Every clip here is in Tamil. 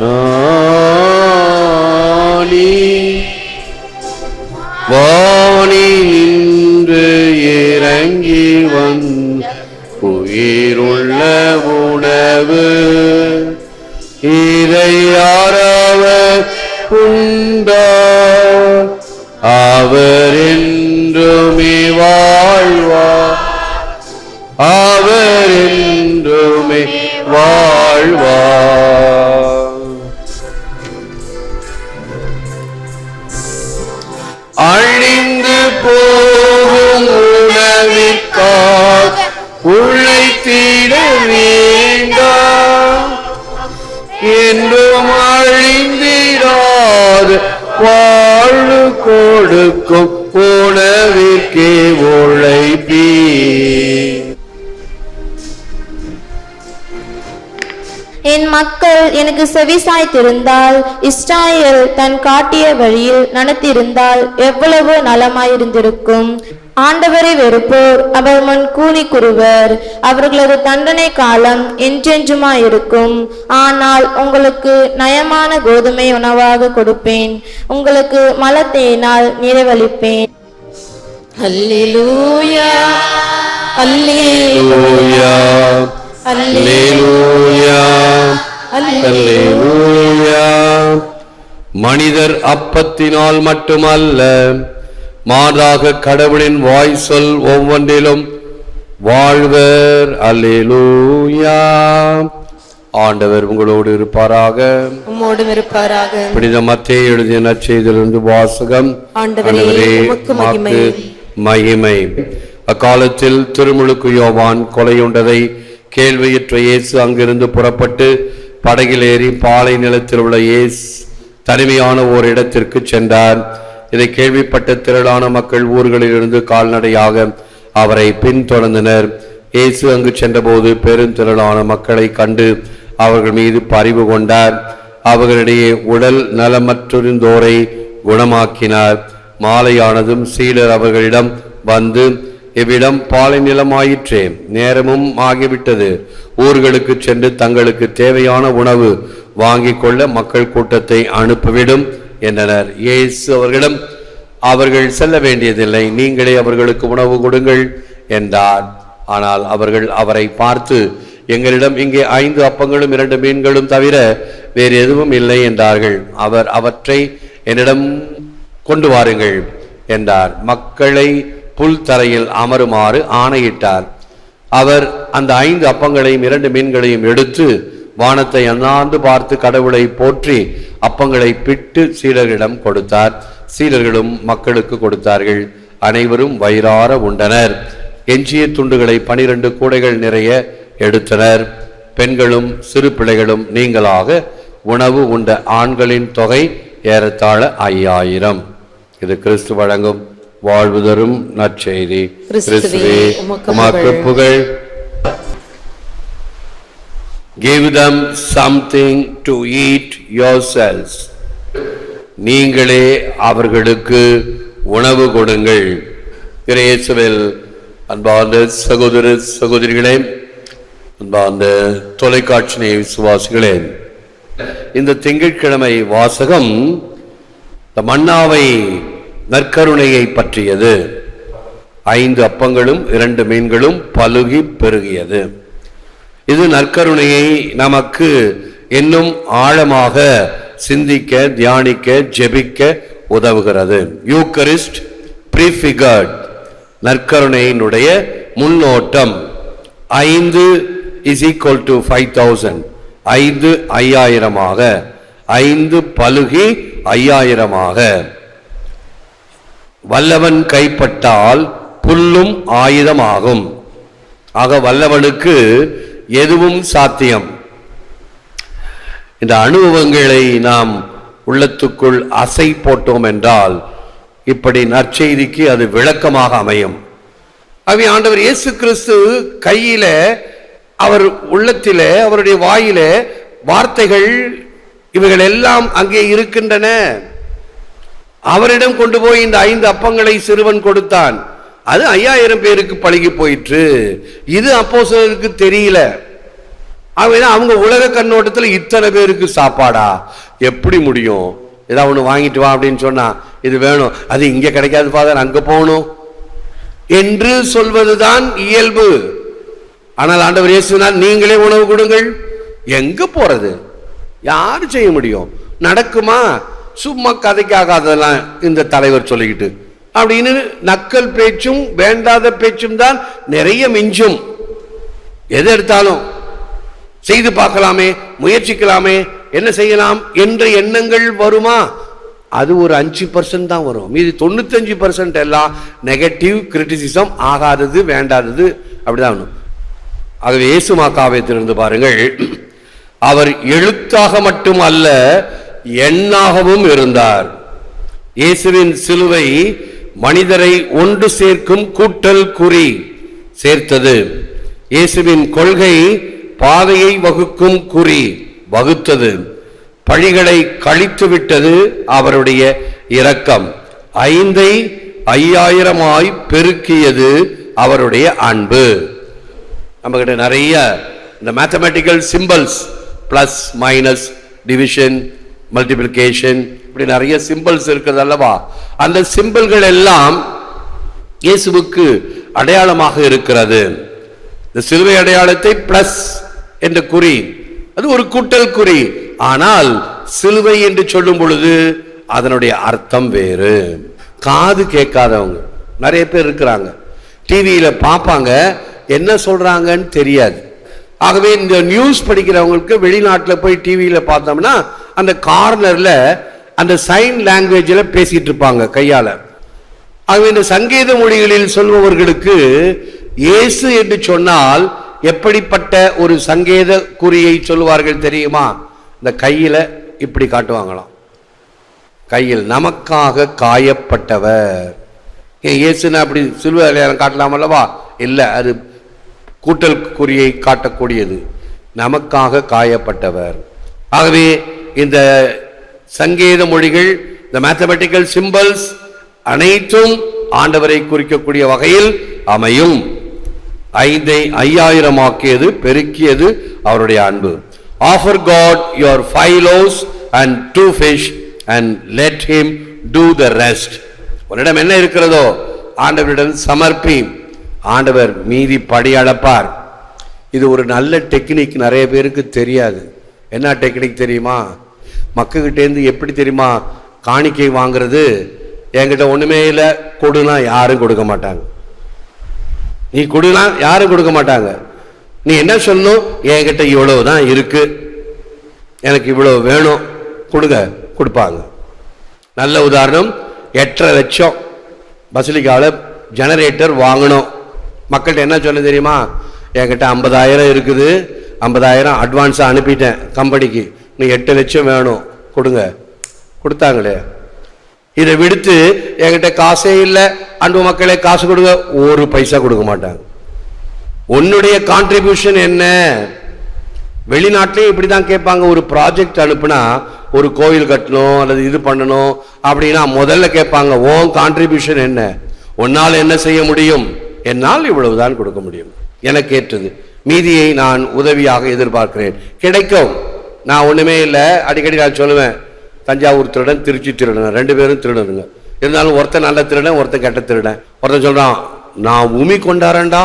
Uh, எனக்கு செவிசாய்த்திருந்தால் இஸ்ராயேல் தன் காட்டிய வழியில் நடத்திருந்தால் எவ்வளவு நலமாயிருந்திருக்கும்? ஆண்டவரை வெறுப்போர் அவர் முன் கூனி குருவர். அவர்களது தண்டனை காலம் என்றென்றுமாயிருக்கும். ஆனால் உங்களுக்கு நயமான கோதுமை உணவாக கொடுப்பேன். உங்களுக்கு மலத்தேனால் நிறைவளிப்பேன் அல்லேலூயா. அல்லேலூயா. அல்லேலூயா. மனிதர் அப்பத்தினால் மட்டுமல்ல மாறாக கடவுளின் வாய் சொல் ஒவ்வொன்றிலும் வாழ்வர். அல்லேலூயா. ஆண்டவர் உங்களோடு இருப்பாராக. உம்மோடும் இருப்பாராக. புனித மத்தேயு எழுதிய நற்செய்தியிலிருந்து வாசகம். ஆண்டவரே. மகிமை. அக்காலத்தில் திருமுழுக்கு யோவான் கொலையுண்டதை கேள்வியுற்ற இயேசு அங்கிருந்து புறப்பட்டு படகில் ஏறி பாலை நிலத்தில் உள்ள ஏஸ் தனிமையான ஓர் இடத்திற்கு சென்றார். இதை கேள்விப்பட்ட திரளான மக்கள் ஊர்களிலிருந்து கால்நடையாக அவரை பின்தொடர்ந்தனர். இயேசு அங்கு சென்றபோது பெருந்திரளான மக்களை கண்டு அவர்கள் மீது பரிவு கொண்டார். அவர்களிடையே உடல் நலமற்றிருந்தோரை குணமாக்கினார். மாலையானதும் சீடர் அவர்களிடம் வந்து இவ்விடம் பாலை நிலமாயிற்றே நேரமும் ஆகிவிட்டது. ஊர்களுக்கு சென்று தங்களுக்கு தேவையான உணவு வாங்கி கொள்ள மக்கள் கூட்டத்தை அனுப்பிவிடும் என்றனர். இயேசு அவர்களிடம் அவர்கள் செல்ல வேண்டியதில்லை நீங்களே அவர்களுக்கு உணவு கொடுங்கள் என்றார். ஆனால் அவர்கள் அவரை பார்த்து எங்களிடம் இங்கே ஐந்து அப்பங்களும் இரண்டு மீன்களும் தவிர வேறு எதுவும் இல்லை என்றார்கள். அவர் அவற்றை என்னிடம் கொண்டு வாருங்கள் என்றார். மக்களை புல் தரையில் அமருமாறு ஆணையிட்டார். அவர் அந்த ஐந்து அப்பங்களையும் இரண்டு மீன்களையும் எடுத்து வானத்தை அண்ணாந்து பார்த்து கடவுளை போற்றி அப்பங்களை பிட்டு சீடர்களிடம் கொடுத்தார். சீடர்களும் மக்களுக்கு கொடுத்தார்கள். அனைவரும் வயிறார உண்டனர். எஞ்சிய துண்டுகளை பனிரெண்டு கூடைகள் நிறைய எடுத்தனர். பெண்களும் சிறு பிள்ளைகளும் நீங்களாக உணவு உண்ட ஆண்களின் தொகை ஏறத்தாழ ஐயாயிரம். இது கிறிஸ்து வழங்கும் வாழ்வு தரும் நற்செய்தி. கிறிஸ்துவே, உமக்கு உமக்கு புகழ். Give them something to eat yourselves. நீங்களே அவர்களுக்கு உணவு கொடுங்கள். இயேசுவில் அன்பார்ந்த சகோதர சகோதரிகளே அன்பார்ந்த தொலைக்காட்சி விசுவாசிகளே இந்த திங்கட்கிழமை வாசகம் இந்த மன்னாவை நற்கருணையை பற்றியது. ஐந்து அப்பங்களும் இரண்டு மீன்களும் பழுகி பெருகியது. இது நற்கருணையை நமக்கு இன்னும் ஆழமாக சிந்திக்க தியானிக்க ஜெபிக்க உதவுகிறது. யூக்கரிஸ்ட் ப்ரீஃபிகர்ட் நற்கருணையினுடைய முன்னோட்டம். ஐந்து is equal to five thousand ஐந்து ஐயாயிரமாக. ஐந்து பழுகி ஐயாயிரமாக. வல்லவன் கைப்பட்டால் புல்லும் ஆயுதமாகும். ஆக வல்லவனுக்கு எதுவும் சாத்தியம். இந்த அனுபவங்களை நாம் உள்ளத்துக்குள் அசை போட்டோம் என்றால் இப்படி நற்செய்திக்கு அது விளக்கமாக அமையும். அவை ஆண்டவர் இயேசு கிறிஸ்து கையில அவர் உள்ளத்தில அவருடைய வாயில வார்த்தைகள் இவைகள் எல்லாம் அங்கே இருக்கின்றன. அவரிடம் கொண்டு போய் இந்த ஐந்து அப்பங்களை சிறுவன் கொடுத்தான். அது ஐயாயிரம் பேருக்கு பழகி போயிற்று. இது அப்போஸ்தலருக்கு தெரியல. அவங்க அவங்க உலக கண்ணோட்டத்தில் இத்தனை பேருக்கு சாப்பாடா? எப்படி முடியும்? ஏதாவது ஒன்று வாங்கிட்டு வா அப்படின்னு சொன்னா இது வேணும். அது இங்கே கிடைக்காது ஃபாதர். அங்கே போகணும். என்று சொல்வதுதான் இயல்பு. ஆனால் ஆண்டவர் இயேசுனால் நீங்களே உணவு கொடுங்கள். எங்க போறது? யாரு செய்ய முடியும்? நடக்குமா? சும்மா கதைக்காகாததெல்லாம் இந்த தலைவர் சொல்லிக்கிட்டு. அப்படின்னு நக்கல் பேச்சும் வேண்டாத பேச்சும் தான் நிறைய மிஞ்சும். எது எடுத்தாலும் செய்து பார்க்கலாமே முயற்சிக்கலாமே என்ன செய்யலாம் என்ற எண்ணங்கள் வருமா? அது ஒரு அஞ்சு பர்சன்ட் தான் வரும். மீதி தொண்ணூத்தஞ்சு பர்சன்ட் எல்லாம் நெகட்டிவ் கிரிட்டிசிசம் ஆகாதது வேண்டாதது அப்படிதான் வரும். ஆகவே இயேசுமா காவியத்திலிருந்து பாருங்கள். அவர் எழுத்தாக மட்டும் அல்ல எண்ணாகவும் இருந்தார். இயேசுவின் சிலுவை மனிதரை ஒன்று சேர்க்கும் கூட்டல் குறி சேர்த்தது. இயேசுவின் கொள்கை பாதையை வகுக்கும் குறி வகுத்தது. பழிகளை கழித்து விட்டது அவருடைய இரக்கம். ஐந்தை ஐயாயிரமாய் பெருக்கியது அவருடைய அன்பு. நம்ம கிட்ட நிறைய இந்த mathematical symbols plus minus division multiplication இப்படி நிறைய சிம்பிள்ஸ் இருக்குது அல்லவா? அந்த சிம்பிள்கள் எல்லாம் இயேசுவுக்கு அடையாளமாக இருக்கிறது. இந்த சிலுவை அடையாளத்தை பிளஸ் என்ற குறி அது ஒரு கூட்டல் குறி. ஆனால் சிலுவை என்று சொல்லும் பொழுது அதனுடைய அர்த்தம் வேறு. காது கேட்காதவங்க நிறைய பேர் இருக்கிறாங்க. டிவியில் பார்ப்பாங்க என்ன சொல்றாங்கன்னு தெரியாது. ஆகவே இந்த நியூஸ் படிக்கிறவங்களுக்கு வெளிநாட்டில் போய் டிவியில் பார்த்தோம்னா அந்த கார்னரில் அந்த சைன் லாங்குவேஜில் பேசிகிட்டு இருப்பாங்க கையால். ஆகவே இந்த சங்கீத மொழிகளில் சொல்பவர்களுக்கு இயேசு என்று சொன்னால் எப்படிப்பட்ட ஒரு சங்கேத குறியை சொல்லுவார்கள் தெரியுமா? இந்த கையில் இப்படி காட்டுவாங்களாம். கையில் நமக்காக காயப்பட்டவர். ஏன் இயேசுன்னு அப்படி சிலுவை காட்டலாம் அல்லவா இல்லை அது கூட்டல் குறியை காட்டக்கூடியது. நமக்காக காயப்பட்டவர். ஆகவே இந்த சங்கேத மொழிகள் இந்த மேத்தமெட்டிக்கல் சிம்பல்ஸ் அனைத்தும் ஆண்டவரை குறிக்கக்கூடிய வகையில் அமையும். ஐந்தை ஐயாயிரம் ஆக்கியது பெருக்கியது அவருடைய அன்பு. Offer God your five loaves and two fish and let him do the rest உன்னிடம் என்ன இருக்கிறதோ ஆண்டவரிடம் சமர்ப்பி. ஆண்டவர் மீதி படி அளப்பார். இது ஒரு நல்ல டெக்னிக் நிறைய பேருக்கு தெரியாது. என்ன டெக்னிக் தெரியுமா? மக்கள்கிட்டேருந்து எப்படி தெரியுமா காணிக்கை வாங்குறது? என்கிட்ட ஒன்றுமே இல்லை. கொடுனா யாரும் கொடுக்க மாட்டாங்க. நீ கொடுனா யாரும் கொடுக்க மாட்டாங்க. நீ என்ன சொல்லணும்? என்கிட்ட இவ்வளவு தான் இருக்கு. எனக்கு இவ்வளவு வேணும். கொடுங்க. கொடுப்பாங்க. நல்ல உதாரணம். எட்டரை லட்சம் பசிலிக்காவில் ஜெனரேட்டர் வாங்கணும். மக்கள்கிட்ட என்ன சொல்ல தெரியுமா? என்கிட்ட ஐம்பதாயிரம் இருக்குது. ஐம்பதாயிரம் அட்வான்ஸாக அனுப்பிட்டேன் கம்பெனிக்கு. நீ எட்டு லட்சம் வேணும். கொடுங்க. கொடுத்தாங்களே. இதை விடுத்து என்கிட்ட காசே இல்லை. அன்பு மக்களே காசு கொடுங்க. ஒரு பைசா கொடுக்க மாட்டாங்க. உன்னுடைய கான்ட்ரிபியூஷன் என்ன? வெளிநாட்டிலையும் இப்படி தான் கேட்பாங்க. ஒரு ப்ராஜெக்ட் அனுப்புனா ஒரு கோயில் கட்டணும் அல்லது இது பண்ணணும் அப்படின்னா முதல்ல கேட்பாங்க ஓன் கான்ட்ரிபியூஷன் என்ன? உன்னால் என்ன செய்ய முடியும்? என்னால் இவ்வளவுதான் கொடுக்க முடியும். எனக்கு ஏற்றது. மீதியை நான் உதவியாக எதிர்பார்க்கிறேன். கிடைக்கும். நான் ஒன்றுமே இல்லை. அடிக்கடி நான் சொல்லுவேன் தஞ்சாவூர் திருடன் திருச்சி திருடன். ரெண்டு பேரும் திருடனுங்க. இருந்தாலும் ஒருத்தன் நல்ல திருடன் ஒருத்தன் கெட்ட திருடன். ஒருத்தன் சொல்கிறான் நான் உமி கொண்டாடண்டா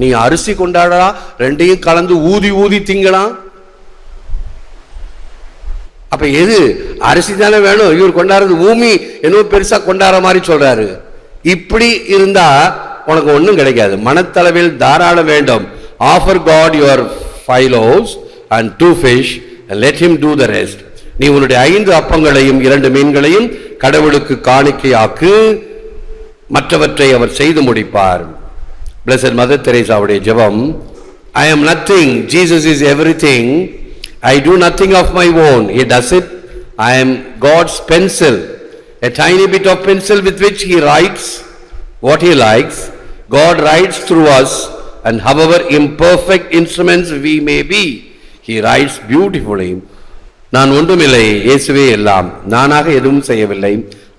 நீ அரிசி கொண்டாடா ரெண்டையும் கலந்து ஊதி ஊதி திங்கலாம். அப்ப எது? அரிசி தானே வேணும். இவர் கொண்டாடுறது பூமி. என்னவோ பெருசா கொண்டாடுற மாதிரி சொல்றாரு. இப்படி இருந்தா உனக்கு ஒன்றும் கிடைக்காது. மனத்தளவில் தாராளம் வேண்டும். Offer God your five loaves and two fish let him do the rest நீ உன்னுடைய ஐந்து அப்பங்களையும் இரண்டு மீன்களையும் கடவுளுக்கு காணிக்கையாக்கு மற்றவற்றை அவர் செய்து முடிப்பார் பிளஸர் மதர் தெரேசாவுடைய ஜெபம் I am nothing Jesus is everything I do nothing of my own he does it I am God's pencil a tiny bit of pencil with which he writes what he likes God writes through us and however imperfect instruments we may be he writes beautifully நான் ஒன்றுமில்லை இயேசுவே எல்லாம். நானாக எதுவும் செய்யவில்லை.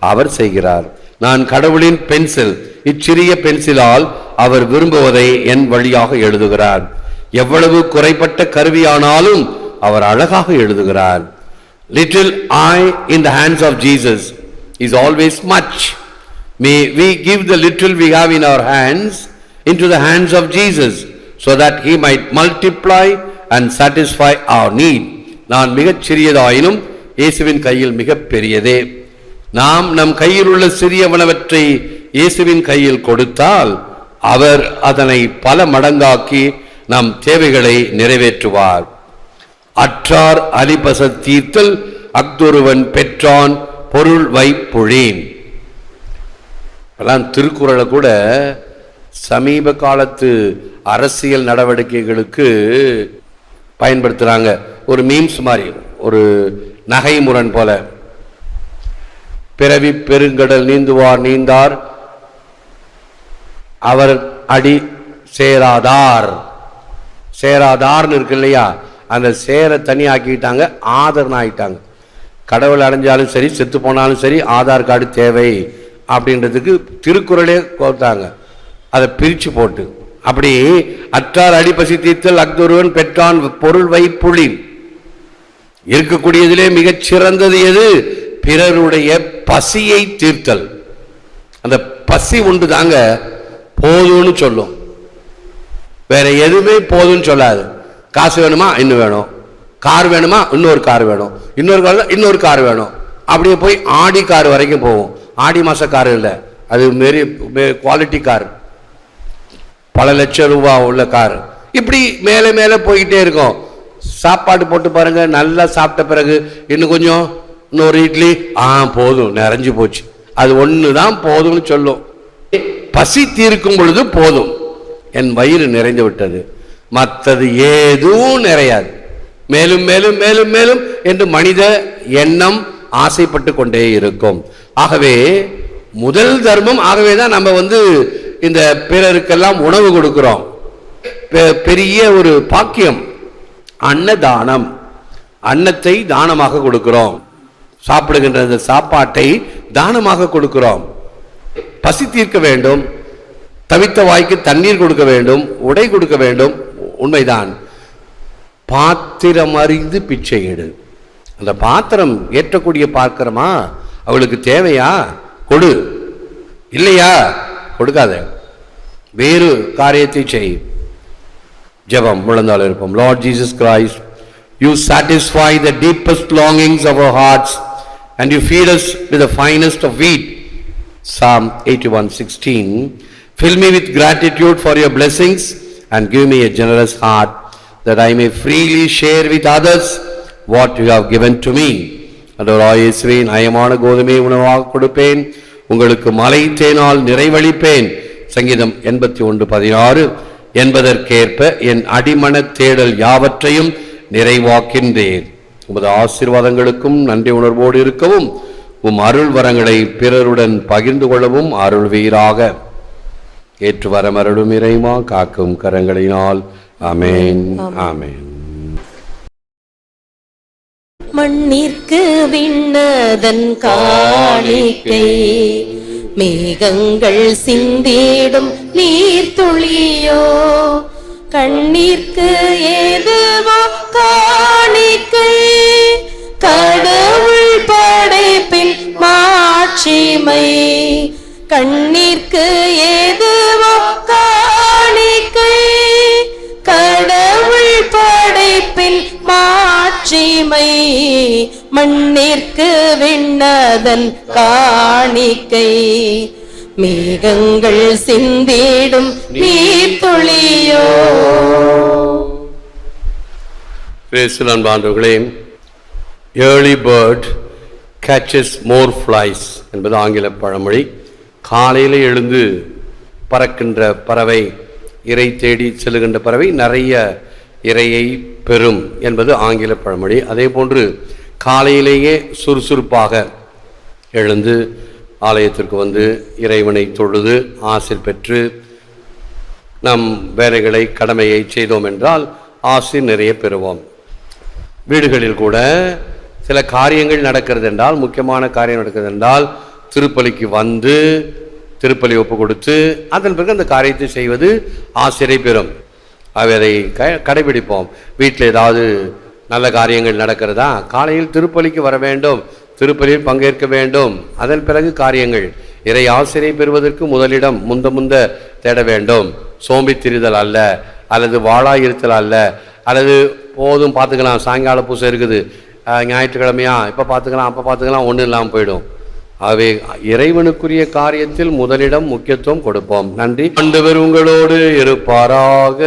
அவர் செய்கிறார். நான் கடவுளின் பென்சில் இச்சிறிய பென்சிலால் அவர் விரும்புவதை என் வழியாக எழுதுகிறார். எவ்வளவு குறைப்பட்ட கருவியானாலும் அவர் அழகாக எழுதுகிறார். Little I in the hands of Jesus is always much may we give the little we have in our hands into the hands of Jesus so that he might multiply and satisfy our need நான் மிகச் சிறியதாயினும் இயேசுவின் கையில் மிக பெரியதே நாம் நம் கையில் உள்ள சிறியவனவற்றை இயேசுவின் கையில் கொடுத்தால் அவர் அதனை பல மடங்காக்கி நம் தேவைகளை நிறைவேற்றுவார். அற்றார் அலிபச தீர்த்தல் அக்தொருவன் பெற்றான் பொருள் வைப்புழேன் எல்லாம் திருக்குறளை கூட சமீப காலத்து அரசியல் நடவடிக்கைகளுக்கு பயன்படுத்துகிறாங்க ஒரு மீம்ஸ் மாதிரி ஒரு நகை முரண் போல. பிறவி பெருங்கடல் நீந்துவார் நீந்தார். அவர் அடி சேராதார். சேராதார்னு இருக்கு இல்லையா? அந்த சேரை தனி ஆக்கிட்டாங்க ஆதர்னு ஆகிட்டாங்க கடவுள் அடைஞ்சாலும் சரி செத்து போனாலும் சரி ஆதார் கார்டு தேவை. அப்படின்றதுக்கு திருக்குறளே கோத்தாங்க அதை பிரித்து போட்டு அப்படி அற்றார் அடிப்பசி தீர்த்தல் அக்தொருவன் பெற்றான் பொருள் வைப்புளி இருக்கக்கூடியதிலே மிகச் சிறந்தது எது? பிறருடைய பசியை தீர்த்தல். அந்த பசி உண்டு தாங்க போதும்னு சொல்லும். வேற எதுவுமே போதும்னு சொல்லாது. காசு வேணுமா? இன்னும் வேணும். கார் வேணுமா? இன்னொரு கார் வேணும். இன்னொரு கார் இன்னொரு கார் வேணும். அப்படியே போய் ஆடி கார் வரைக்கும் போவோம். ஆடி மாச கார் இல்லை. அது மாரி குவாலிட்டி கார் பல லட்சம் ரூபா உள்ள கார். இப்படி மேலே மேலே போய்கிட்டே இருக்கும். சாப்பாடு போட்டு பாருங்கள் நல்லா சாப்பிட்ட பிறகு இன்னும் கொஞ்சம்? இன்னொரு இட்லி? ஆ போதும் நிறைஞ்சு போச்சு. அது ஒன்று தான் போதும்னு சொல்லும். பசி தீர்க்கும் பொழுது போதும். என் வயிறு நிறைந்து விட்டது. மற்றது எதுவும் நிறையாது. மேலும் மேலும் மேலும் மேலும் என்று மனித எண்ணம் ஆசைப்பட்டு கொண்டே இருக்கும். ஆகவே முதல் தர்மம் ஆகவே தான் நம்ம வந்து இந்த பிறருக்கெல்லாம் உணவு கொடுக்கிறோம். பெ- பெரிய ஒரு பாக்கியம். அன்னதானம். அன்னத்தை தானமாக கொடுக்கிறோம். சாப்பிடுகின்ற அந்த சாப்பாட்டை தானமாக கொடுக்கிறோம். பசி தீர்க்க வேண்டும். தவித்த வாய்க்கு தண்ணீர் கொடுக்க வேண்டும். உடை கொடுக்க வேண்டும். உண்மைதான். பாத்திரம் அறிந்து பிச்சை எடு. அந்த பாத்திரம் ஏற்றக்கூடிய பார்க்கிறோமா அவளுக்கு தேவையா? கொடு. இல்லையா? கொடுக்காத வேறு காரியத்தை செய் ஜெபம் முழந்தால் இருப்போம் Lord Jesus Christ you satisfy the deepest longings of our hearts and you feed us with the finest of wheat Psalm 81:16 Fill me with gratitude for your blessings and give me a generous heart that I may freely share with others what you have given to me. அன்றவராய் இயேசுவே நயமான கோதுமை உணவாக கொடுப்பேன் உங்களுக்கு மலை தேனால் நிறைவளிப்பேன் சங்கீதம் எண்பத்தி ஒன்று பதினாறு. என்பதற்கேற்ப என் அடிமனத் தேடல் யாவற்றையும் நிறைவாக்கின்றேன். உமது ஆசீர்வாதங்களுக்கும் நன்றி உணர்வோடு இருக்கவும் உம் அருள் வரங்களை பிறருடன் பகிர்ந்து கொள்ளவும் அருள்வீராக. ஏற்று வரமருளும் இறைமா காக்கும் கரங்களினால். ஆமென். ஆமென். மண்ணிற்கு விண்ணதன் காணிக்கை. மேகங்கள் சிந்திடும் நீர்த்துளியோ கண்ணிற்கு ஏதுவோ காணிக்கை. கடவுள் படைப்பில் மாட்சிமை கண்ணீர் மண்ணிற்கு விண்ணதன் காணிக்கை. மேகங்கள் சிந்திடும் நீர்த்துளியோ. கிறிஸ்து அன்பாண்டவர்களே early bird catches more flies என்பது ஆங்கில பழமொழி. காலையில் எழுந்து பறக்கின்ற பறவை இறை தேடி செல்லுகின்ற பறவை நிறைய இரையை பெறும் என்பது ஆங்கில பழமொழி. அதே போன்று காலையிலேயே சுறுசுறுப்பாக எழுந்து ஆலயத்திற்கு வந்து இறைவனை தொழுது ஆசிர் பெற்று நம் வேலைகளை கடமையை செய்தோம் என்றால் ஆசிர் நிறைய பெறுவோம். வீடுகளில் கூட சில காரியங்கள் நடக்கிறது என்றால் முக்கியமான காரியம் நடக்கிறது என்றால் திருப்பலிக்கு வந்து திருப்பலி ஒப்பு கொடுத்து அதன் பிறகு அந்த காரியத்தை செய்வது ஆசிரியை பெறும். அவை அதை க கடைபிடிப்போம். வீட்டில் ஏதாவது நல்ல காரியங்கள் நடக்கிறதா? காலையில் திருப்பலிக்கு வர வேண்டும். திருப்பலியில் பங்கேற்க வேண்டும். அதன் பிறகு காரியங்கள். இறை ஆசிரியை பெறுவதற்கு முதலிடம் முந்த முந்த தேட வேண்டும். சோம்பி திரிதல் அல்ல அல்லது வாழாயிருத்தல் அல்ல அல்லது போதும் பார்த்துக்கலாம். சாயங்கால பூசை இருக்குது. ஞாயிற்றுக்கிழமையா? இப்போ பார்த்துக்கலாம் அப்போ பார்த்துக்கலாம் ஒன்றும் இல்லாமல் போயிடும். ஆகவே இறைவனுக்குரிய காரியத்தில் முதலிடம் முக்கியத்துவம் கொடுப்போம். நன்றி. ஆண்டவர் உங்களோடு இருப்பாராக.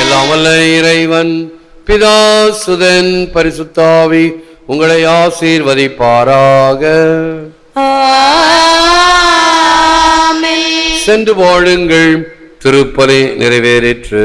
எல்லாம் வல்ல இறைவன் பிதா சுதன் பரிசுத்தாவி உங்களை ஆசீர்வதிப்பாராக. சென்று வாழுங்கள் திருப்பலி நிறைவேறிற்று.